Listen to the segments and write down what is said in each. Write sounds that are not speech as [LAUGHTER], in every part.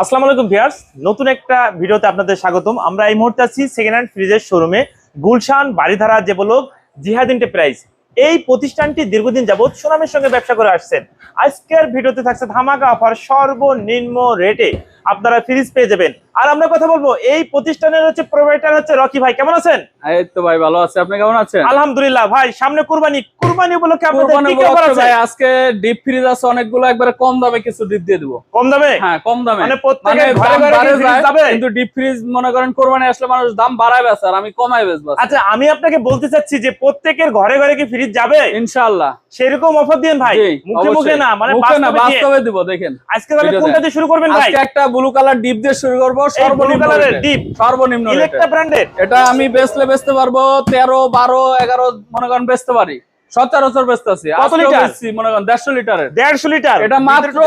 আসসালামু আলাইকুম ভিয়ার্স নতুন একটা ভিডিওতে আপনাদের স্বাগতম। আমরা এই মুহূর্তে আছি সেকেন্ড হ্যান্ড ফ্রিজের শোরুমে গুলশান বাড়িধারা যে বলক, জিহাদ এন্টারপ্রাইজ এই প্রতিষ্ঠানটি দীর্ঘদিন যাবৎ সুনামের সঙ্গে ব্যবসা করে আসছেন। আজকের ভিডিওতে থাকছে ধামাকা অফার সর্বনিম্ন রেটে আপনারা ফ্রিজ পেয়ে যাবেন। আর আমরা কথা বলব এই প্রতিষ্ঠানের হচ্ছে প্রোভাইডার হচ্ছে রকি ভাই কেমন আছেন? এই তো ভাই ভালো আছে। আপনি কেমন আছেন? আলহামদুলিল্লাহ ভাই সামনে কুরবানি। কুরবানি উপলক্ষে আপনাদের কি উপলক্ষে আছে? ভাই আজকে ডিপ ফ্রিজ আছে অনেকগুলো একবারে কম দামে কিছু ডিপ দিয়ে দিব। কম দামে? হ্যাঁ কম দামে। মানে প্রত্যেকের ঘরে ঘরে fridge যায়, যাবে? কিন্তু ডিপ ফ্রিজ মনে করেন কোরবানি আসলে মানুষ দাম বাড়ায় বেচে আর আমি কমাই বেচবো আচ্ছা আমি আপনাকে বলতে চাচ্ছি যে প্রত্যেকের ঘরে ঘরে কি ফ্রিজ যাবে? ইনশাআল্লাহ। সেরকম অফার দিন ভাই। মুখে মুখে না মানে। বাস্তবে দিব দেখেন। আজকে তাহলে কোনটা দিয়ে শুরু করবেন ভাই? আজকে একটা ব্লু কালার ডিপ দিয়ে শুরু করব সর্বনিম্ন এটা আমি বেচলে বেচতে পারব তেরো বারো এগারো মনে করেন বেচতে পারি। সচরাচর বেচতে আছি। মনে করেন দেড়শো লিটারের। দেড়শো লিটার। এটা মাত্র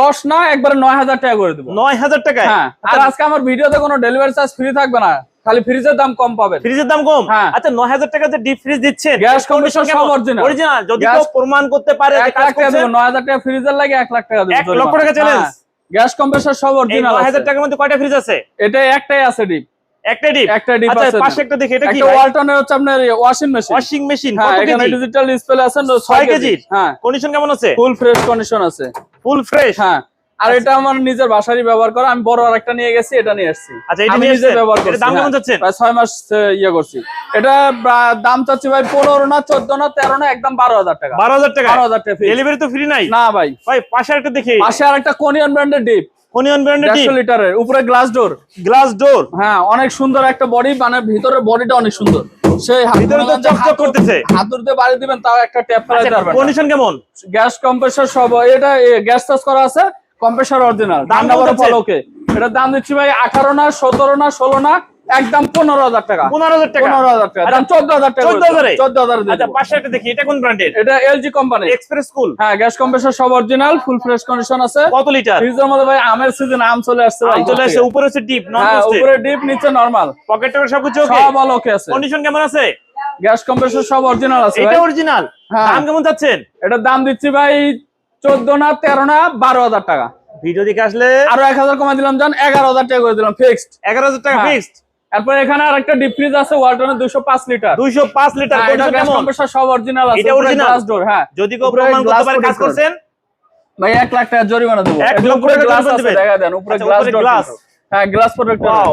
দশ না একবারে নয় হাজার টাকা করে দেবো। নয় হাজার টাকায়? হ্যাঁ। আর আজকে আমার ভিডিওতে কোনো ডেলিভারি চার্জ ফ্রি থাকবে না। খালি ফ্রিজের দাম কম পাবেন। ফ্রিজের দাম কম? হ্যাঁ। আচ্ছা নয় হাজার টাকা যে ডিপ ফ্রিজ দিচ্ছেন গ্যাস কম্প্রেসর সব original। অরিজিনাল যদি কেউ প্রমাণ করতে পারে যে এক কাজ লাখ টাকা করছে, টাকা ফ্রিজের লাগে এক লাখ টাকা লক্ষ টাকা challenge? গ্যাস কম্প্রেসর সব অরিজিনাল নয় হাজার টাকার মধ্যে কয়টা ফ্রিজ আছে? এটা একটাই আছে ডিপ একটা ডিপ একটা ডিপ আচ্ছা আছে পাশে একটা দেখি এটা কি একটা ওয়ালটনের হচ্ছে আপনার ওয়াশিং মেশিন ওয়াশিং মেশিন হ্যাঁ কেজি এখানে ডিজিটাল ডিসপ্লে আছে ছয় ছয় কেজি? হ্যাঁ। কন্ডিশন কেমন আছে? ফুল ফ্রেশ কন্ডিশন আছে। ফুল ফ্রেশ হ্যাঁ। আর এটা আমার নিজের বাসারই ব্যবহার করা। আমি বড় আরেকটা নিয়ে গেছি এটা নিয়ে আসছি। আচ্ছা এটা আমি নিয়ে নিজে ব্যবহার করছি দাম কেমন। যাচ্ছেন প্রায় ছয় মাস আহ, ইয়ে করছি। এটা দাম চাচ্ছি ভাই পনেরো না চোদ্দ না তেরো না একদম বারো হাজার টাকা। বারো হাজার টাকা? বারো হাজার টাকা fix। ডেলিভারি তো ফ্রি নাই? না ভাই। ভাই পাশে একটা দেখি। পাশে আর একটা কোনিয়ান ব্র্যান্ডের ডিপ কোনিয়ন ব্র্যান্ডের দেড়শো লিটারের উপরে গ্লাস ডোর গ্লাস ডোর হ্যাঁ অনেক সুন্দর একটা বডি মানে ভিতরের বডিটা অনেক সুন্দর। সেই ভিতরে তো চকচক করতেছে। হাতুড় দিয়ে বাড়ি দিবেন তাও একটা ট্যাপ ফেলাইতে পারবেন কন্ডিশন কেমন? গ্যাস কম্প্রেসর সব এটা গ্যাস চার্জ করা আছে। কম্প্রেসর অরিজিনাল দাম ঠান্ডা বড়? ফলোকে এটার দাম দিচ্ছি ভাই আঠারো না সতেরো না ষোলো না একদম পনেরো হাজার টাকা। পনেরো হাজার টাকা? পনেরো হাজার টাকা। দাম চোদ্দ হাজার টাকা 14,000 এ? চোদ্দ হাজার আচ্ছা পাশে একটা দেখি এটা কোন ব্র্যান্ডের এটা এলজি কোম্পানি এক্সপ্রেস কুল হ্যাঁ গ্যাস কম্প্রেসর সব অরিজিনাল ফুল ফ্রেশ কন্ডিশন আছে। কত লিটার ফ্রিজের মধ্যে ভাই আমের সিজন আম চলে আসছে ভাই। চলে আসে উপরে হচ্ছে ডিপ নন হ্যাঁ উপরে ডিপ নিচে নরমাল পকেট টকেট সবকিছু ওকে সব অল ওকে আছে। কন্ডিশন কেমন আছে? গ্যাস কম্প্রেসর সব অরিজিনাল আছে এটা অরিজিনাল হ্যাঁ। দাম কেমন যাচ্ছেন এটার দাম দিচ্ছি ভাই চোদ্দ না তেরো না বারো হাজার টাকা। ভিডিও দেখে আসলে আরও এক হাজার কমাই দিলাম জান এগারো হাজার টাকা করে দিলাম ফিক্সড এগারো হাজার টাকা হ্যাঁ। ফিক্সড তারপর এখানে আর একটা ডিপ ফ্রিজ আছে ওয়ালটনের লিটার দুইশো পাঁচ লিটার হ্যাঁ, কেমন? কম্প্রেসর সব অরিজিনাল আছে এটা উপরে গ্লাস ডোর হ্যাঁ। যদি কেউ প্রমাণ করতে পারে কাজ করছেন? ভাই এক লাখ টাকা জরিমানা দেবো। এক লক্ষ উপরে টাকা গ্লাস আছে দেখা দেন উপরে আচ্ছা, গ্লাস ডোর হ্যাঁ গ্লাস ওয়াও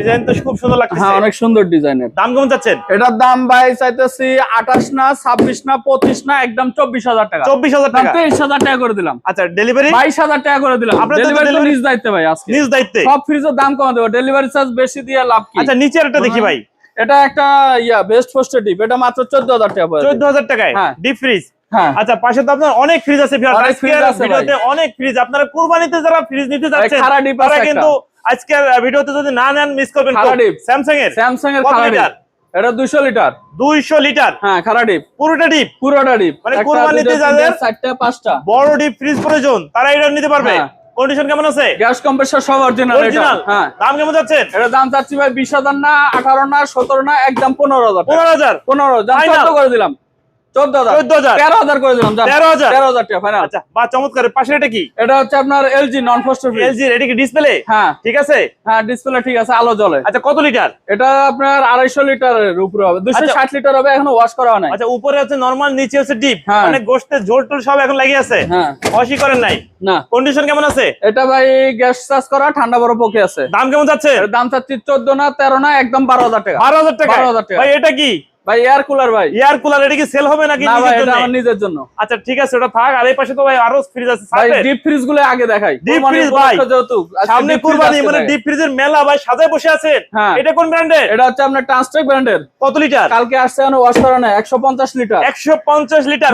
ডিজাইন তো খুব সুন্দর লাগতেছে। হ্যাঁ অনেক সুন্দর ডিজাইনের। দাম কেমন যাচ্ছেন এটার দাম ভাই চাইতেছি আঠাশ না ছাব্বিশ না পঁচিশ না একদম চব্বিশ হাজার টাকা। চব্বিশ হাজার দাম টাকা তেইশ হাজার টাকা করে দিলাম। আচ্ছা ডেলিভারি বাইশ হাজার টাকা করে দিলাম। ডেলিভারি তো নিজ দায়িত্বে ভাই আজকে। নিজ দায়িত্বে? সব ফ্রিজের দাম কমা দেবো ডেলিভারি চার্জ বেশি দিয়ে লাভ কি? আচ্ছা নিচের একটা দেখি ভাই। এটা একটা ইয়া বেস্ট পোস্টের ডিপ এটা মাত্র চোদ্দ হাজার টাকা পড়ে চোদ্দ হাজার টাকায়? হ্যাঁ। ডিপ ফ্রিজ হ্যাঁ। আচ্ছা পাশে তো আপনার অনেক ফ্রিজ আছে। ভিডিওতে অনেক ফ্রিজ আপনারা কুরবানিতে যারা ফ্রিজ নিতে যাচ্ছেন তারা কিন্তু আজকের ভিডিওতে যদি না নেন মিস করবেন স্যামসাং এর স্যামসাং এর কত লিটার? এটা দুইশো লিটার। দুইশো লিটার? হ্যাঁ ডিপ পুরোটা ডিপ? পুরোটা ডিপ। মানে কুরবানিতে যাদের- তিনটা, চারটা পাঁচটা। বড় ডিপ ফ্রিজ প্রয়োজন তারা এটা নিতে পারবে। হ্যাঁ। কন্ডিশন কেমন আছে? গ্যাস কম্প্রেসর সব অরিজিনাল অরিজিনাল হ্যাঁ। দাম কেমন যাচ্ছেন এটা দাম চাচ্ছি ভাই বিশ হাজার না আঠারো না সতেরো না একদম পনেরো হাজার টাকা। পনেরো হাজার? পনেরো দাম Final। চোদ্দ করে দিলাম। চোদ্দ হাজার। তেরো হাজার করে দিলাম তেরো হাজার। তেরো হাজার টাকা ফাইনাল আচ্ছা বা চমৎকার পাশে এটা কি? এটা হচ্ছে আপনার এলজি নন ফোস্টার এলজি এটা কি ডিসপ্লে হ্যাঁ। ঠিক আছে? হ্যাঁ ডিসপ্লে ঠিক আছে আলো জ্বলে। আচ্ছা কত লিটার এটা আপনার আড়াইশো লিটারের উপরে হবে। দুশো আচ্ছা। ষাট লিটার হবে এখনও ওয়াশ করা হয় আচ্ছা উপরে হচ্ছে নরমাল নিচে হচ্ছে ডিপ হ্যাঁ। মানে ঝোল টোল সব এখন লাগিয়ে আছে। হ্যাঁ। করেন নাই। না। কন্ডিশন কেমন আছে? এটা ভাই গ্যাস চার্জ করা ঠান্ডা বড় পকে আছে। দাম কেমন যাচ্ছে? দাম চাচ্ছি চোদ্দ না তেরো না একদম বারো হাজার টাকা। বারো হাজার টাকা? 12,000 টাকা। ভাই এটা কি? ভাই এয়ার কুলার ভাই। এয়ার কুলার এটা কি সেল হবে নাকি নিজের আমার নিজের জন্য। আচ্ছা ঠিক আছে ওটা থাক। আর এই পাশে তো ভাই আরও ফ্রিজ আছে। ভাই ডিপ ফ্রিজগুলো আগে দেখাই। Deep কুরবানির ভাই। উপলক্ষে যেহেতু আজকে সামনে কুরবানি মানে ডিপ ফ্রিজের মেলা ভাই সাজায় বসে আছেন হ্যাঁ। এটা কোন ব্র্যান্ডের এটা হচ্ছে আপনার ট্রান্সটেক ব্র্যান্ডের কত লিটার কালকে আসছে এখন ওয়াশ করা নাই একশো পঞ্চাশ লিটার।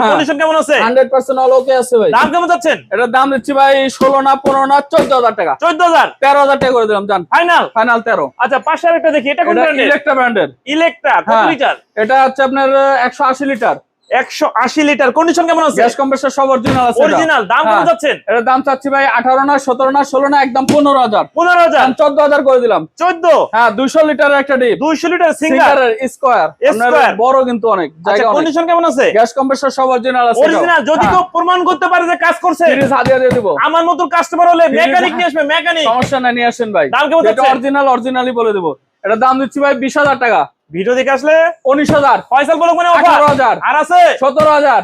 কন্ডিশন কেমন আছে? হান্ড্রেড পার্সেন্ট অল ওকে আছে ভাই। দাম কেমন যাচ্ছেন? এটার দাম দিচ্ছি ভাই ষোলো না পনেরো না চোদ্দ হাজার টাকা। চোদ্দ হাজার? তেরো হাজার টাকা করে দিলাম জান। ফাইনাল ফাইনাল তেরো। আচ্ছা পাশে আরেকটা দেখি এটা কোন ব্র্যান্ডের ইলেকট্রা ব্র্যান্ডের ইলেকট্রা কত। লিটার এটা হচ্ছে আপনার একশো আশি লিটার। একশো আশি লিটার। কন্ডিশন কেমন আছে? গ্যাস কম্প্রেসর সব অরিজিনাল আছে অরিজিনাল দাম কেমন হ্যাঁ। যাচ্ছেন? এটার দাম চাচ্ছি ভাই আঠারো না সতেরো না ষোলো না একদম পনেরো হাজার। পনেরো হাজার? চোদ্দ হাজার করে দিলাম। চোদ্দ? হ্যাঁ দুইশো লিটারের একটা ডিপ। দুইশো লিটার সিঙ্গার স্কোয়ার Square। বড় কিন্তু অনেক আচ্ছা জায়গা কন্ডিশন কেমন আছে? গ্যাস কম্প্রেসর সব অরিজিনাল আছে অরিজিনাল যদি কেউ প্রমাণ করতে পারে যে কাজ করছে সিরিজ দিয়ে দিব। আমার মতো কাস্টমার হলে মেকানিক নিয়ে আসবে মেকানিক সমস্যা নাই নিয়ে আসেন ভাই। দাম কেমন যাচ্ছে? অরিজিনাল অরিজিনালি বলে দেবো। এটা দাম দিচ্ছি ভাই বিশ হাজার টাকা। ভিডিও দেখে আসলে উনিশ হাজার। ফয়সাল বলক মানে আঠারো হাজার। আর আছে? সতেরো হাজার।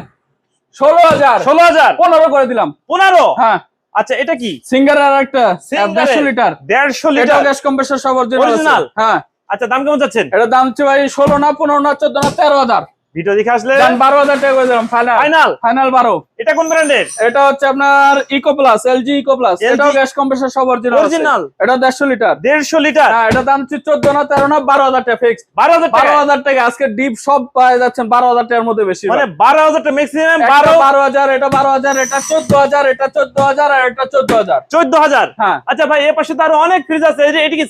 ষোলো হাজার। ষোলো হাজার। পনেরো করে দিলাম। পনেরো? হ্যাঁ। আচ্ছা এটা কি? সিঙ্গার আর একটা দেড়শো লিটার। দেড়শো লিটার। গ্যাস কম্প্রেসর সব অরিজিনাল হ্যাঁ। আচ্ছা দাম কেমন চাচ্ছেন? এটা দাম হচ্ছে ভাই ষোলো না পনেরো না চোদ্দ না তেরো হাজার। ভিডিও দেখে আসলে বারো হাজার টাকা করে দিলাম ফাইনাল ফাইনাল ফাইনাল বারো। এটা কোন ব্র্যান্ডের এটা হচ্ছে আপনার eco plus LG eco plus এটাও গ্যাস কম্প্রেসর সব অরিজিনাল এটা দেড়শো লিটার। দেড়শো লিটার? হ্যাঁ এটা দাম হচ্ছে চোদ্দ না তেরো না বারো হাজার টাকা ফিক্সড বারো হাজার বারো হাজার টাকা আজকে ডিপ সব পাওয়া যাচ্ছেন বারো হাজার টাকার মধ্যে বেশি মানে বারো হাজার টাকা ম্যাক্সিমাম বারো বারো হাজার এটা বারো হাজার এটা চোদ্দ হাজার এটা চোদ্দ হাজার আর এটা চোদ্দ হাজার। চোদ্দ হাজার? হ্যাঁ। আচ্ছা ভাই এ পাশে তো আরও অনেক ফ্রিজ আছে। যে এটি কি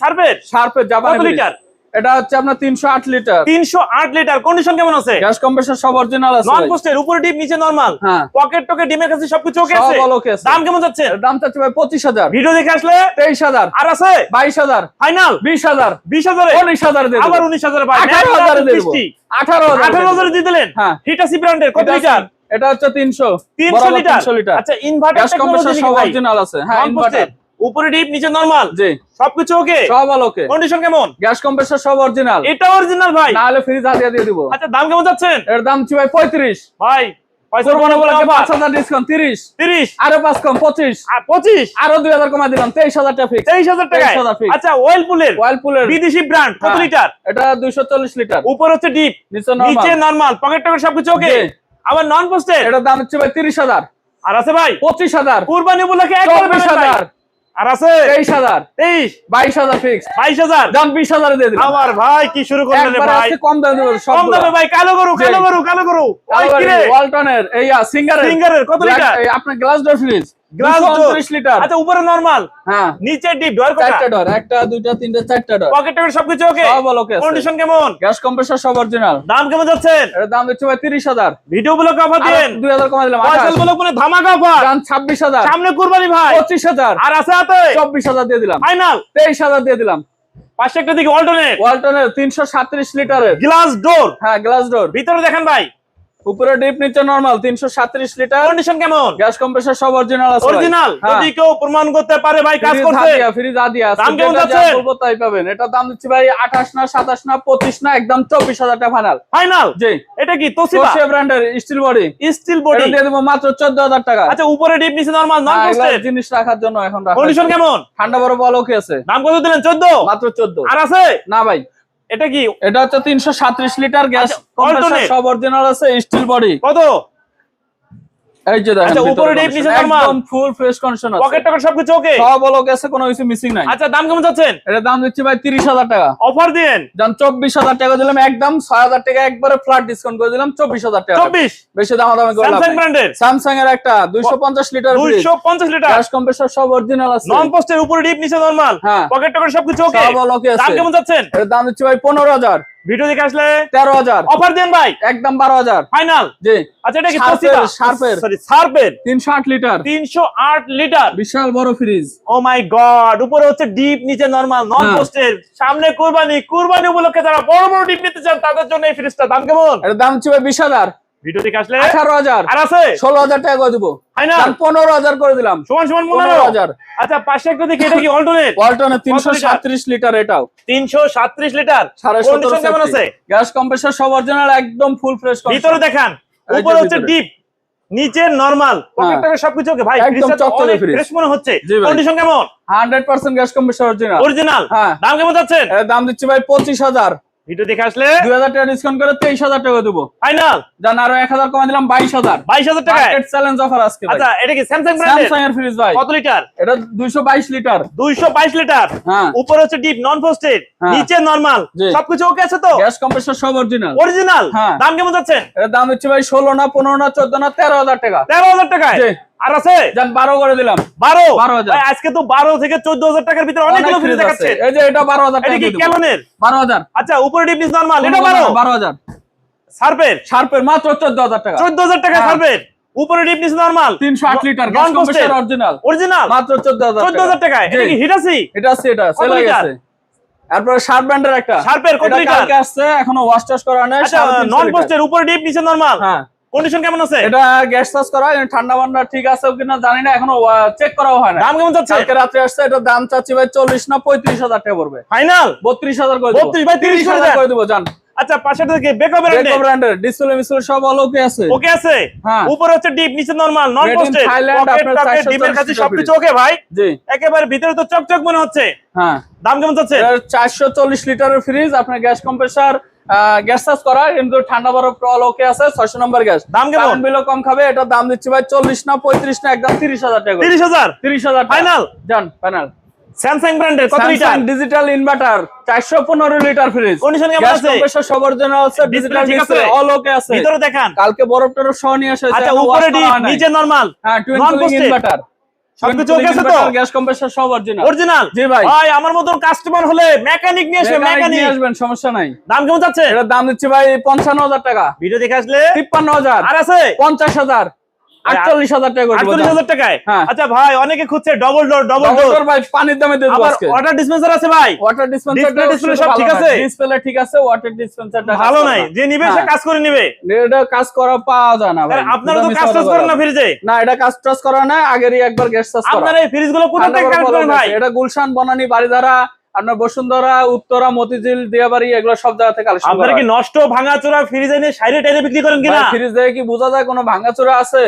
শার্পের জাপানি লিটার? এটা হচ্ছে আপনার তিনশো আট লিটার তিনশো আট লিটার কন্ডিশন কেমন আছে? গ্যাস কম্প্রেসর সব অরিজিনাল আছে নন পোস্টের উপরে ডিপ নিচে নরমাল পকেট টকে ডিমের কাছে সবকিছু ওকে সব আছে? অলোকে আছে। দাম কেমন যাচ্ছে? দাম চাচ্ছে ভাই পঁচিশ হাজার। ভিডিও দেখে আসলে তেইশ হাজার। আর আছে? বাইশ হাজার। ফাইনাল বিশ হাজার। বিশ হাজারে? উনিশ হাজার দিয়ে আবার দেবো। উনিশ হাজারে ভাই আঠারো হাজারে দিয়ে দেবো। আঠারো হাজার আঠারো হাজারে দিয়ে দিলেন? হ্যাঁ। হিটাসি ব্র্যান্ডের কত এটা লিটার হচ্ছে- এটা হচ্ছে তিনশো। তিনশো লিটার লিটার আচ্ছা ইনভার্টার কম্প্রেসর সব অরিজিনাল আছে। হ্যাঁ ইনভার্টার উপরে ডিপ নিচে নরমাল? জি। সবকিছু ওকে? সব আলোকে কন্ডিশন কেমন? গ্যাস কম্প্রেসর সব অরিজিনাল এটা অরিজিনাল ভাই। না হলে ফ্রিজ দিয়ে দিব। আচ্ছা দাম কেমন যাচ্ছেন? এর দাম হচ্ছে ভাই পঁয়ত্রিশ। ভাই পয়সা কোরবানি বলে বলে পাঁচ হাজার ডিসকাউন্ট তিরিশ। তিরিশ? আরও পাঁচ কম পঁচিশ। আর পঁচিশ? আরও দুই হাজার কমা দিলাম তেইশ হাজার টাকা ফিক্স তেইশ হাজার টাকা 23,000 আচ্ছা ওয়েল পুলের ওয়াইল পুলের বিদেশি ব্র্যান্ড কত হ্যাঁ। লিটার? এটা দুইশো চল্লিশ লিটার। উপর হচ্ছে ডিপ নিচে নিচে নর্মাল পকেট টকেট সবকিছু ওকে। আবার নন পোস্টেড এটার দাম হচ্ছে ভাই তিরিশ হাজার। আর আছে ভাই? পঁচিশ হাজার। কুরবানি উপলক্ষে একবারে চব্বিশ হাজার। আর আছে? তেইশ হাজার। তেইশ? বাইশ হাজার ফিক্স বাইশ হাজার? দাম বিশ হাজার দিয়ে দিলাম। আমার ভাই কি শুরু করলেন ভাই? কম দামে দেবো কম দামে ভাই কালো গরু কালো। গরু কালো গরু? ওয়ালটনের এই সিঙ্গারের। সিঙ্গারের কত লিটার? আপনার গ্লাস ডোর ফ্রিজ লিটার আচ্ছা উপরে নরমাল হ্যাঁ। নিচে ডিপ ডর চারটা ডোর একটা দুইটা তিনটা চারটা ডোর পকেট টকেট সবকিছু ওকে সব ওকে কন্ডিশন কেমন? গ্যাস কম্প্রেসর সব অরিজিনাল দাম কেমন যাচ্ছেন? এর দাম দিচ্ছে ভাই তিরিশ হাজার। ভিডিও কমা দিলাম কোনো ধামাকা অফার দাম সামনে কুরবানি ভাই। পঁচিশ হাজার। আর আছে হাতে? দিয়ে দিলাম। ফাইনাল তেইশ হাজার দিয়ে দিলাম। পাশে একটা দিকে লিটারের গ্লাস ডোর হ্যাঁ গ্লাস ডোর ভিতরে দেখেন ভাই। উপরে ডিপ নিচে নরমাল তিনশো সাত্রিশ লিটার। কন্ডিশন কেমন? গ্যাস কম্প্রেসর সব অরিজিনাল আছে অরিজিনাল হ্যাঁ। যদি কেউ প্রমাণ করতে পারে ভাই কাজ করছে। ফ্রিজ হাদিয়া। দাম কেমন যাচ্ছে? বলব তাই পাবেন। এটার দাম দিচ্ছি ভাই আঠাশ না সাতাশ না পঁচিশ না একদম চব্বিশ হাজার টাকা ফাইনাল ফাইনাল জি। এটা কি? তোসিবা? তোশিয়া ব্র্যান্ডের স্টিল বডি স্টিল এটা বডি দিয়ে দেবো মাত্র চোদ্দ হাজার টাকা। আচ্ছা উপরে ডিপ নিচে নরমাল নন হ্যাঁ, জিনিস রাখার জন্য এখন রাখা কন্ডিশন কেমন? ঠান্ডা বড় বল ওকে আছে? দাম কত দিলেন? 14 মাত্র চোদ্দ। আর আছে? না ভাই। এটা কি? এটা হচ্ছে তিনশো সাত্রিশ লিটার গ্যাস আচ্ছা, কম্প্রেসর সব অরিজিনাল আছে স্টিল বডি কত? এই যে দেখেন আচ্ছা, উপরে ডিপ, নিচে normal। একদম ফুল ফ্রেশ কন্ডিশন আছে। পকেট টকেট সবকিছু ওকে সব আছে কোনো কিছু মিসিং নাই। আচ্ছা দাম কেমন যাচ্ছেন? এটার দাম দিচ্ছি ভাই তিরিশ হাজার টাকা। অফার দিন চব্বিশ হাজার টাকা দিলাম একদম ছয় হাজার টাকা একবারে ফ্ল্যাট ডিসকাউন্ট করে দিলাম চব্বিশ হাজার টাকা। 24 বেশি দাম দামে করে স্যামসাং ব্র্যান্ডের স্যামসাং এর একটা দুইশো পঞ্চাশ লিটার 250 লিটার গ্যাস কম্প্রেসর সব অরিজিনাল আছে। নন পোস্টের উপরে ডিপ নিচে নরমাল পকেট টকেট সবকিছু ওকে সব ওকে দাম কেমন যাচ্ছেন? এর দাম দিচ্ছি ভাই পনেরো হাজার। ভিডিও দেখে আসলে তেরো হাজার। অফার দেন ভাই। একদম বারো হাজার। ফাইনাল। জি। আচ্ছা এটা কি তোসিবা এর। সরি তিনশো আট লিটার। 308 লিটার। বিশাল বড় ফ্রিজ ও মাই গড উপরে হচ্ছে ডিপ নিচে নরমাল নন। পোস্টের সামনে কুরবানি কুরবানি উপলক্ষে যারা বড় বড় ডিপ নিতে চান তাদের জন্য এই ফ্রিজটা দাম কেমন? এর দাম ছিল বিশ হাজার। ভিডিও দেখে আসলে? আঠারো হাজার। আর আছে? ষোলো হাজার টাকা করে দিব। ফাইনাল দাম পনেরো হাজার করে দিলাম। সমান সমান আচ্ছা পাশে একটা দেখি এটা কি অল্টারনেট ওয়ালটনের [LAUGHS] তিনশো লিটার? এটাও। তিনশো সাত্রিশ লিটার? সাড়ে কন্ডিশন কেমন আছে? গ্যাস কম্প্রেসর সব অরিজিনাল একদম ফুল ফ্রেশ ভিতরে দেখান। উপরে হচ্ছে ডিপ নিচে নরমাল হ্যাঁ। সবকিছু ওকে ভাই একদম চকচকে ফ্রেশ মনে হচ্ছে। কন্ডিশন কেমন? Hundred percent gas compressor original original দাম কেমন যাচ্ছেন? এর দাম দিচ্ছি ভাই পঁচিশ হাজার। ভিডিও দেখে আসলে দুই হাজার টাকা ডিসকাউন্ট করে তেইশ হাজার টাকা দেবো। ফাইনাল। জান আরও এক হাজার কমা দিলাম বাইশ হাজার। বাইশ হাজার মার্কেট চ্যালেঞ্জ অফার আজকে আচ্ছা এটা কি স্যামসাং ব্র্যান্ডের স্যামসাং এর ফ্রিজ ভাই। কত লিটার এটা দুইশো বাইশ লিটার দুইশো বাইশ লিটার হ্যাঁ। উপরে হচ্ছে ডিপ নন হ্যাঁ। নিচে নরমাল সবকিছু ওকে আছে তো? গ্যাস কম্প্রেসর সব অরিজিনাল অরিজিনাল হ্যাঁ। দাম কেমন যাচ্ছে? এর দাম হচ্ছে ভাই ষোলো না পনেরো না চোদ্দ না তেরো হাজার টাকা। তেরো হাজার টাকায়? জি। আর আছে? যান বারো করে দিলাম। বারো? 12,000 ভাই, আজকে তো বারো থেকে চোদ্দ হাজার টাকার ভিতরে অনেকগুলো অনেক ফ্রিজ দেখাচ্ছে। এই যে এটা বারো হাজার এটা কি ক্যালনের বারো হাজার। আচ্ছা উপরে ডিপ নিচ নরমাল এটা বারো বারো। হাজার। সার্পের? মাত্র চোদ্দ হাজার টাকা। চোদ্দ হাজার টাকা হ্যাঁ। সার্পের? উপরে ডিপ নিচে নরমাল তিনশো আট litre gas posted। Original original মাত্র চোদ্দ হাজার চোদ্দ হাজার টাকা এটা কি হিট আছে? এটা আছে এটা সেল হয়ে তারপরে শার্প ব্র্যান্ডের একটা। শার্পের কত লিটার? কালকে আসছে এখনও ওয়াশ টাশ করা নাই আচ্ছা নন। পোস্টের উপরে ডিপ নিচে নরমাল হ্যাঁ। কন্ডিশন কেমন আছে? এটা গ্যাস চার্জ করা ঠান্ডা বান্ডা ঠিক আছে কিনা জানি না এখনও চেক করাও হয় না দাম কেমন যাচ্ছে? কালকে রাত্রে আসছে এটা দাম চাচ্ছি ভাই চল্লিশ না পঁয়ত্রিশ হাজার টাকা পড়বে। ফাইনাল বত্রিশ হাজার করে 32 ভাই 30 করে হাজার দেন। করে দেবো জান। আচ্ছা পাশে থেকে বেকো ব্র্যান্ডে বেকো ব্র্যান্ডের ডিসপ্লে সব অল ওকে আছে। ওকে আছে? হ্যাঁ। উপরে হচ্ছে ডিপ নিচে নরমাল নন পোস্টেড পকেট আপনার ডিপের কাছে সবকিছু ওকে ভাই? জি। একেবারে ভিতরে তো চকচক মনে হচ্ছে। হ্যাঁ। দাম কেমন যাচ্ছে? চারশো চল্লিশ লিটারের ফ্রিজ আপনার গ্যাস কম্প্রেসার গ্যাস চার্জ করা কিন্তু ঠান্ডা বরফ ওকে আছে ছয়শো নম্বর গ্যাস দাম কেমন? বিলও কম খাবে এটা দাম দিচ্ছি ভাই চল্লিশ না পঁয়ত্রিশ না একদম তিরিশ হাজার টাকা তিরিশ হাজার? তিরিশ হাজার Final? জান ফাইনাল স্যামসাং ব্র্যান্ডের কত লিটার? ডিজিটাল ইনভার্টার চারশো পনেরো লিটার ফ্রিজ Condition কেমন আছে? কম্প্রেসার সবার জন্য আছে ডিজিটাল আছে? অল ওকে আছে। ভিতরে দেখান। কালকে বরফ টরফ সহ নিয়ে আসে আচ্ছা উপরে নিচে নরমাল হ্যাঁ ইনভার্টার সবকিছু ওকে আছে তো? গ্যাস কম্প্রেসার সব অরিজিনাল অরিজিনাল জি ভাই। ভাই আমার মতন কাস্টমার হলে মেকানিক নিয়ে আসবে মেকানিক নিয়ে আসবেন সমস্যা নাই। দাম কেমন যাচ্ছে দাম দিচ্ছি ভাই পঞ্চান্ন হাজার টাকা। ভিডিও দেখে আসলে? তিপ্পান্ন হাজার। আর আছে? পঞ্চাশ হাজার। আটচল্লিশ হাজার টাকা আটচল্লিশ হাজার টাকায়? হ্যাঁ। আচ্ছা ভাই অনেকে খুঁজছে ডবল ডোর ডবল ডোর ভাই পানির দামে দিয়ে আবার ওয়াটার ডিসপেন্সার আছে ভাই। ওয়াটার ডিসপেন্সার Display display সব ঠিক আছে? ডিসপ্লে ঠিক আছে ওয়াটার ডিসপেন্সারটা ভালো নাই। যে নিবে সে হ্যাঁ। কাজ করে নিবে। এটা কাজ করা পাওয়া যায় না ভাই। আপনারা তো কাজ টাজ করেন না ফ্রিজে না। এটা কাজ টাজ করা না আগেরই একবার গ্যাস চার্জ করা। আপনারা এই ফ্রিজগুলো কোথা ঠান্ডা থেকে কালেক্ট করেন ভাই? এটা গুলশান বনানী বাড়িধারা আপনার বসুন্ধরা উত্তরা মতিঝিল দিয়াবাড়ি এগুলো সব জায়গা থেকে কালেকশন আপনারা কি নষ্ট ভাঙা চোরা ফ্রিজ এনে সাইডে বিক্রি করেন কিনা? ফ্রিজ দেখে কি বোঝা যায় কোনো ভাঙাচোরা আছে?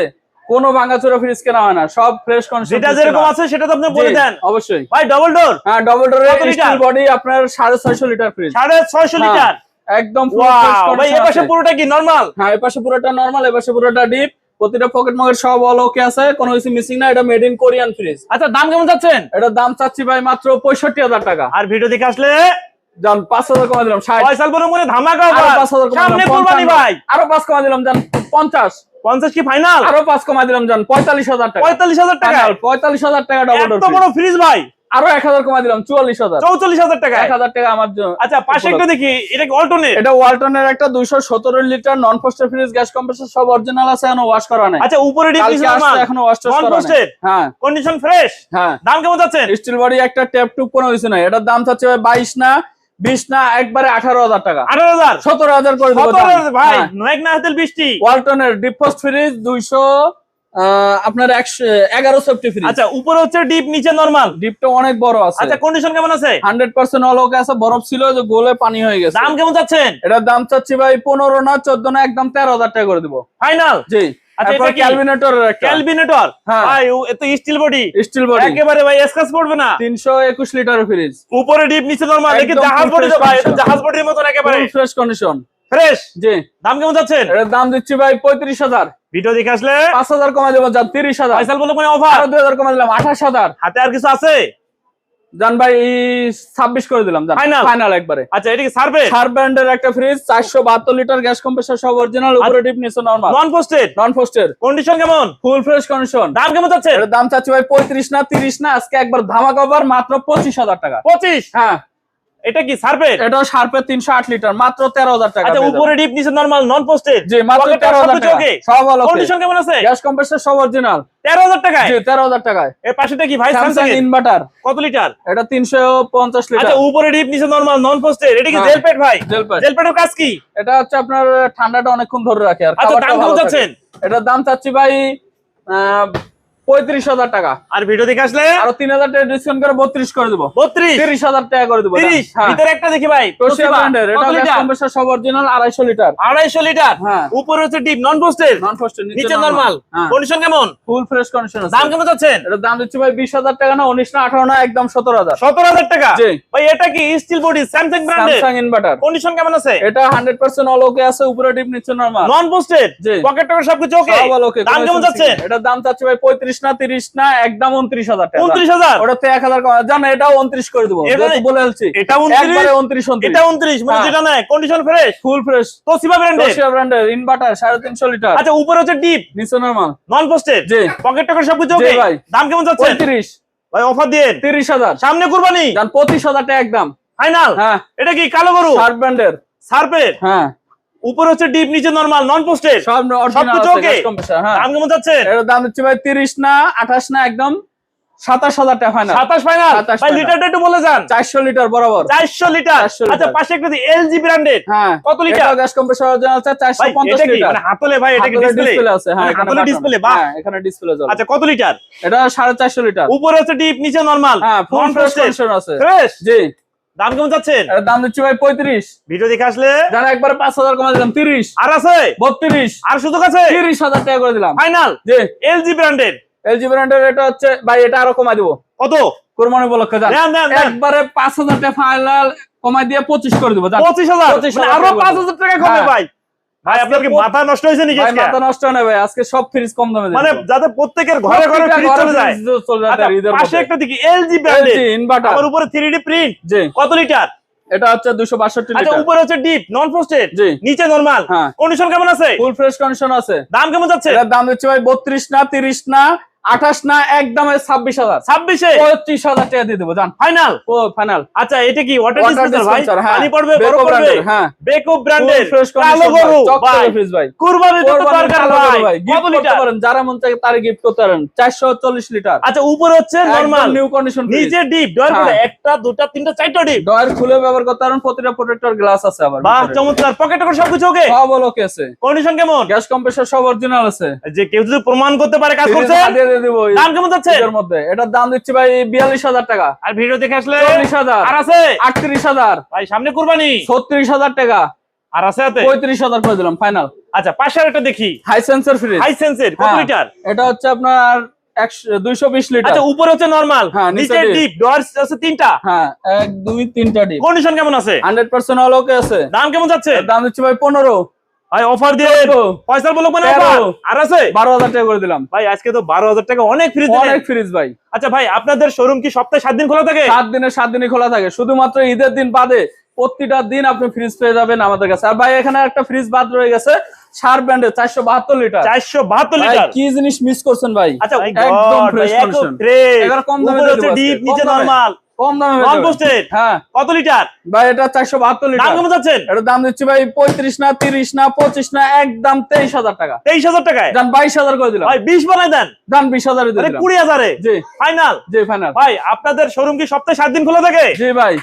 কোনো ভাঙাচোরা ফ্রিজ কেনা হয় না সব ফ্রেশ কন্ডিশন যেটা যেরকম আছে সেটা তো আপনি বলে দেন। অবশ্যই। ভাই ডবল ডোর হ্যাঁ ডবল স্টিল বডি আপনার সাড়ে ছয়শো লিটার ফ্রিজ সাড়ে ছয়শো লিটার একদম ভাই পাশে পুরোটা কি নরমাল হ্যাঁ এই পাশে পুরোটা নরমাল এই পাশে পুরোটা ডিপ প্রতিটা পকেট মকেট সব অল ওকে আছে কোনো কিছু মিসিং না এটা মেড ইন কোরিয়ান ফ্রিজ আচ্ছা দাম কেমন যাচ্ছেন? এটার দাম চাচ্ছি ভাই মাত্র পঁয়ষট্টি হাজার টাকা। আর ভিডিও দেখে আসলে যান কমা দিলাম মনে ধামাকা সামনে কোরবানি ভাই। আরও কমা দিলাম যান পঞ্চাশ। পঞ্চাশ কি ফাইনাল আরও পাঁচ কমা দিলাম পঁয়তাল্লিশ হাজার টাকা। পঁয়তাল্লিশ হাজার টাকা? Final, পঁয়তাল্লিশ হাজার টাকা ডবল এত বড় ফ্রিজ ভাই। আরও এক হাজার কমা দিলাম চুয়াল্লিশ হাজার। চৌচল্লিশ হাজার টাকা। এক হাজার টাকা আমার জন্য। আচ্ছা পাশে একটু দেখি এটা কি এটা ওয়ালটনের একটা দুইশো সতেরো লিটার নন পোস্টের ফ্রিজ গ্যাস কম্প্রেসার সব অরিজিনাল আছে এখনও ওয়াশ করা নাই। আচ্ছা উপরে কালকে আসছে এখনও ওয়াশ করা নাই। পোস্টেড হ্যাঁ। কন্ডিশন ফ্রেশ হ্যাঁ। দাম কেমন যাচ্ছেন স্টিল বডি একটা ট্যাপ টুপ কোনো কিছু নাই। এটার দাম ভাই বাইশ না বিশ না একবারে আঠারো হাজার টাকা। আঠারো হাজার? সতেরো হাজার করে ভাই হ্যাঁ। নয়েক না হাতেল বৃষ্টি। ওয়ালটনের ডিপ পোস্ট ফ্রিজ দুইশো আপনার একশো এগারো সেফটি ফ্রিজ। আচ্ছা উপরে হচ্ছে ডিপ নিচে নরমাল। ডিপটা অনেক বড় আছে। আচ্ছা কন্ডিশন কেমন আছে? হান্ড্রেড পার্সেন্ট অল ওকে আছে বরফ ছিল যে গোলে পানি হয়ে গেছে। দাম কেমন চাচ্ছেন? এটার দাম চাচ্ছি ভাই পনেরো না চোদ্দ না একদম তেরো হাজার টাকা করে দিবো। ফাইনাল জি। আচ্ছা, এটা কি? ক্যালভিনেটর। ভাই এত স্টিল বডি স্টিল বডি একেবারে ভাই পড়বে না। লিটার ফ্রিজ উপরে ডিপ নিচে নরমাল দেখি জাহাজ বডি তো ভাই এটা জাহাজ বডির মতন একেবারে। ফ্রেশ কন্ডিশন ফ্রেশ জি। দাম কেমন যাচ্ছেন এটার দাম দিচ্ছি ভাই পঁয়ত্রিশ হাজার। ভিডিও দেখে আসলে? হাজার কমা দেবো যান তিরিশ হাজার। পয়সাল বলে কোনো অফার আরও দুই হাজার কমা দিলাম আঠাশ হাজার। হাতে আর কিছু আছে? জান ভাই করে দিলাম? ফাইনাল একবারে। আচ্ছা এটা কি সার্ভে? সার একটা ফ্রিজ চারশো বাহাত্তর লিটার গ্যাস কম্প্রেসার সব অরিজিনাল উপরে ডিপ নিচে normal non frosted non condition কেমন? ফুল ফ্রেশ কন্ডিশন দাম কেমন যাচ্ছে? দাম চাচ্ছি ভাই পঁয়ত্রিশ না তিরিশ না আজকে একবার ধামাকা অফার মাত্র পঁচিশ হাজার টাকা। পঁচিশ? হ্যাঁ। এটা কি সার্ভে এটা তিনশো আট লিটার মাত্র তেরো হাজার টাকা আচ্ছা উপরে ডিপ নিচে নরমাল নন পোস্টেড জি মাত্র পকেটে তেরো হাজার সবকিছু টাকা। সব ভালো কন্ডিশন কেমন আছে? গ্যাস কম্প্রেসার সব অরিজিনাল তেরো হাজার টাকায়? জি তেরো হাজার টাকায়। এর পাশেটা কি ভাই স্যামসাং ইনভার্টার কত লিটার? এটা তিনশো পঞ্চাশ লিটার। আচ্ছা উপরে ডিপ নিচে নরমাল নন পোস্টেড এটা কি হ্যাঁ। জেল পেট ভাই? Jail pad. জেল পেটের কাজ কি? এটা হচ্ছে আপনার ঠান্ডাটা অনেকক্ষণ ধরে রাখে আর আচ্ছা দাম থাকে। যাচ্ছেন এটার দাম চাচ্ছি ভাই পঁয়ত্রিশ হাজার টাকা। আর ভিডিও দেখে আসলে? আরও তিন হাজার টাকা ডিসকাউন্ট করে বত্রিশ করে দেবো। বত্রিশ? তিরিশ হাজার টাকা করে দেবো হ্যাঁ। ভিতরে একটা দেখি ভাই। এটা কম্প্রেসার সব অরিজিনাল আড়াইশো লিটার। আড়াইশো লিটার? হ্যাঁ। উপরে হচ্ছে deep non frosted non frost নিচে নরমাল কন্ডিশন কেমন? ফুল ফ্রেশ কন্ডিশন দাম কেমন যাচ্ছেন? এটার দাম দিচ্ছি ভাই বিশ হাজার টাকা না উনিশ না আঠারো না একদম সতেরো হাজার। সতেরো হাজার টাকা? ভাই এটা কি স্টিল বডি স্যামসাং ব্র্যান্ডের স্যামসাং ইনভার্টার কন্ডিশন কেমন আছে? এটা হান্ড্রেড পার্সেন্ট অল ওকে আছে উপরে ডিপ নিচে নরমাল নন পোস্টেড পকেট টকেট সবকিছু ওকে দাম কেমন যাচ্ছে। এটার দাম চাচ্ছি ভাই পঁয়ত্রিশ না তিরিশ না একদম উনত্রিশ হাজার উনত্রিশ হাজার? ওটাতে এক হাজার জান এটাও উনত্রিশ করে দেবো। বলে ফেলছি এটা উনত্রিশ? উনত্রিশ উনত্রিশ। এটা উনত্রিশ মানে হ্যাঁ। যেটা নাই condition fresh full fresh Toshiba ব্র্যান্ডের রশিয়া ব্র্যান্ডের ইনভার্টার সাড়ে তিনশো লিটার আচ্ছা উপরে হচ্ছে ডিপ নিচে নরমাল নন পোস্টেড জি। পকেট টকেট সবকিছু জি ওকে ভাই। দাম কেমন যাচ্ছে? পঁয়ত্রিশ। ভাই অফার দিয়ে। তিরিশ হাজার। সামনে কুরবানি? জান পঁচিশ হাজার টাকা একদম। ফাইনাল হ্যাঁ। এটা কি কালো গরু? ব্র্যান্ডের সার্পের হ্যাঁ। উপরে হচ্ছে ডিপ নিচে নরমাল নন পোস্টেড সব সবকিছু আছে? গ্যাস কম্প্রেসার হ্যাঁ। দাম কেমন যাচ্ছেন এর দাম হচ্ছে ভাই 30 না 28 না একদম 27000 টাকা ফাইনাল সাতাশ ফাইনাল 27 ভাই। লিটারটা একটু বলে যান। 400 লিটার বরাবর। চারশো লিটার 400 আচ্ছা লিটার। পাশে একটা এলজি ব্র্যান্ডেড হ্যাঁ। কত লিটার? গ্যাস কম্প্রেসার অরিজিনাল আছে ভাই এটা 450 কি? লিটার মানে হাতলে ভাই এটা কি ডিসপ্লে আছে হ্যাঁ এখানে হাতলে ডিসপ্লে বাহ। হ্যাঁ এখানে ডিসপ্লে জ্বলে আচ্ছা কত লিটার এটা 450 লিটার উপরে হচ্ছে ডিপ নিচে নরমাল হ্যাঁ ফুল ফ্রেশ আছে। ফ্রেশ জি। দাম কেমন যাচ্ছেন দাম দিচ্ছি ভাই 35 ভিডিও দেখে আসলে? যারা একবারে 5000 কমে দিলাম 30 আর আছে? 32 আর সুযোগ আছে? 30000 টাকা করে দিলাম। ফাইনাল? জি। এলজি ব্র্যান্ডেড এলজি ব্র্যান্ডের এটা হচ্ছে ভাই এটা আরও কমাই দিব। কত? কোরবানি উপলক্ষে একবারে পাঁচ হাজার দেন একবারে 5000 টাকা ফাইনাল কমাই দিয়ে 25 করে দিব পঁচিশ হাজার? 25,000 মানে আরও পাঁচ হাজার টাকা কমে হ্যাঁ। ভাই। ভাই আপনার কি মাথা নষ্ট হয়েছে নাকি ভাই? মাথা নষ্ট না ভাই আজকে সব ফ্রিজ কম দামে মানে যাতে প্রত্যেকের ঘরে ঘরে ফ্রিজ চলে যায়। চলে যায় আচ্ছা, পাশে একটা দেখি এলজি ব্র্যান্ডের ইনভার্টার উপরে 3D প্রিন্ট জি। কত লিটার এটা হচ্ছে 262 আচ্ছা উপরে হচ্ছে ডিপ নন ফ্রস্টেড জি। নিচে নরমাল হ্যাঁ। কন্ডিশন কেমন আছে? ফুল ফ্রেশ কন্ডিশন আছে। দাম কেমন যাচ্ছে? এর দাম হচ্ছে ভাই 32 না 30 না 28 না একদম 26000 ছাব্বিশে 25000 টাকা দিয়ে দেবো। জান ফাইনাল? ও ফাইনাল। আচ্ছা এটা কি ওয়াটার ভাই? হ্যাঁ। পানি পড়বে Beko পড়বে? হ্যাঁ। বেকো ব্র্যান্ডের কালো গরু ফ্রিজ ভাই। কুরবানি তো দরকার ভাই। ভাই। কত লিটার? পারেন যারা মন চায় তারে গিফট করতে পারেন। 440 লিটার। আচ্ছা উপরে হচ্ছে নরমাল নিউ কন্ডিশন নিচে ডিপ ডয়ার হ্যাঁ। একটা দুটা তিনটা চারটা ডিপ ডয়ার খুলে ব্যবহার করতে পারেন প্রতিটা প্রোটেক্টর গ্লাস আছে আবার বাহ চমৎকার। পকেটে করে সবকিছু ওকে সব ওকে আছে। কন্ডিশন কেমন? গ্যাস কম্প্রেসার সব অরিজিনাল আছে। যে কেউ যদি প্রমাণ করতে পারে কাজ করছে দিয়ে দিব দাম কেমন যাচ্ছে? ঈদের মধ্যে। এটার দাম দিচ্ছি ভাই 42000 টাকা। আর ভিডিও দেখে আসলে 40000 আর আছে? 38000 ভাই সামনে কুরবানি। 36000 টাকা। আর আছে হাতে? 35000 করে দিলাম ফাইনাল আচ্ছা পাশে একটা দেখি। High sensor freeze high sensor কত হ্যাঁ। লিটার এটা হচ্ছে আপনার 100 220 লিটার আচ্ছা উপরে হচ্ছে নরমাল হ্যাঁ, নিচে ডিপ আছে তিনটা। হ্যাঁ ডিপ কন্ডিশন কেমন আছে? 100% অল ওকে আছে। দাম কেমন যাচ্ছে? দাম দিচ্ছি ভাই 15 ভাই অফার দিয়ে চোদ্দ, পয়সার বলো মানে আর আছে? 12000 টাকা করে দিলাম। ভাই আজকে তো বারো হাজার টাকা অনেক ফ্রিজ অনেক ফ্রিজ ভাই। আচ্ছা ভাই আপনাদের শোরুম কি সপ্তাহে সাত দিন খোলা থাকে? সাত দিনে সাত দিনে খোলা থাকে। শুধুমাত্র ঈদের দিন বাদে প্রতিটা দিন আপনি ফ্রিজ পেয়ে যাবেন আমাদের কাছে। আর ভাই এখানে একটা ফ্রিজ বাদ রয়ে গেছে সার ব্র্যান্ডের চারশো বাহাত্তর লিটার। চারশো বাহাত্তর লিটার? কি জিনিস মিস করছেন ভাই? আচ্ছা একদম ফ্রেশ কম দামে ডিপ নিচে নরমাল কম দামে নন পেয়ে হ্যাঁ। কত লিটার ভাই এটা দাম লিটার যাচ্ছেন? দাম দিচ্ছি ভাই পঁয়ত্রিশ না তিরিশ না পঁচিশ না একদম তেইশ হাজার টাকা। তেইশ হাজার টাকায়? দাম বাইশ হাজার করে দিলাম। ভাই বিশ বানাই দেন। দাম আরে জি। ফাইনাল জি ফাইনাল ভাই আপনাদের শোরুম কি সপ্তাহে সাত দিন খোলা থাকে? জি ভাই।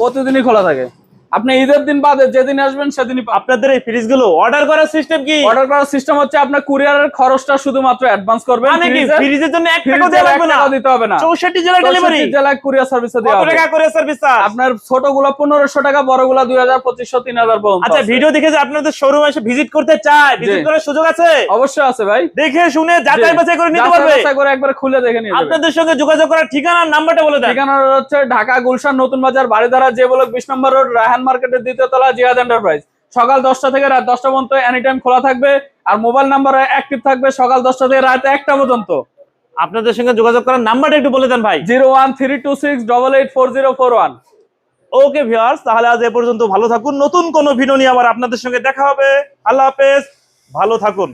প্রতিদিনই খোলা থাকে। আপনি ঈদের দিন বাদে যেদিন আসবেন সেদিনই আপনাদের এই ফ্রিজগুলো অর্ডার করার সিস্টেম কি? অর্ডার করার সিস্টেম হচ্ছে আপনার কুরিয়ারের খরচটা শুধুমাত্র অ্যাডভান্স করবেন। মানে কি? ফ্রিজের- জন্য এক টাকা ফ্রিজের দেওয়া লাগবে না? দিতে হবে না। চৌষট্টি জেলা ডেলিভারি জেলায় কুরিয়ার সার্ভিসে কত দেওয়া হবে। টাকা করে সার্ভিস আপনার ছোটগুলো পনেরোশো টাকা বড়গুলা দুই হাজার পঁচিশশো পর্যন্ত আচ্ছা ভিডিও দেখে যে আপনাদের শোরুম এসে ভিজিট করতে চায় ভিজিট করার সুযোগ আছে? অবশ্যই আছে ভাই। দেখে শুনে যাচাই। বাছাই করে নিতে পারবে। বাছাই করে একবার খুলে দেখে যাবে। আপনাদের সঙ্গে যোগাযোগ করার ঠিকানা নাম্বারটা বলে দেন। ঠিকানা হচ্ছে ঢাকা গুলশান নতুন বাজার বাড়িধারা যে ব্লক বিশ নম্বর রোড রায়হান মার্কেটের দ্বিতীয় তলা জিয়াদ এন্টারপ্রাইজ সকাল দশটা থেকে রাত দশটা পর্যন্ত এনি টাইম খোলা থাকবে আর মোবাইল নাম্বার অ্যাক্টিভ থাকবে সকাল দশটা থেকে রাত একটা পর্যন্ত। আপনাদের সঙ্গে যোগাযোগ করার নাম্বারটা একটু বলে দেন ভাই। Zero one three two six double eight four zero four one okay viewers তাহলে আজ এ পর্যন্ত ভালো থাকুন। নতুন কোনো ভিডিও নিয়ে আবার আপনাদের সঙ্গে দেখা হবে। আল্লাহ হাফেজ। ভালো থাকুন।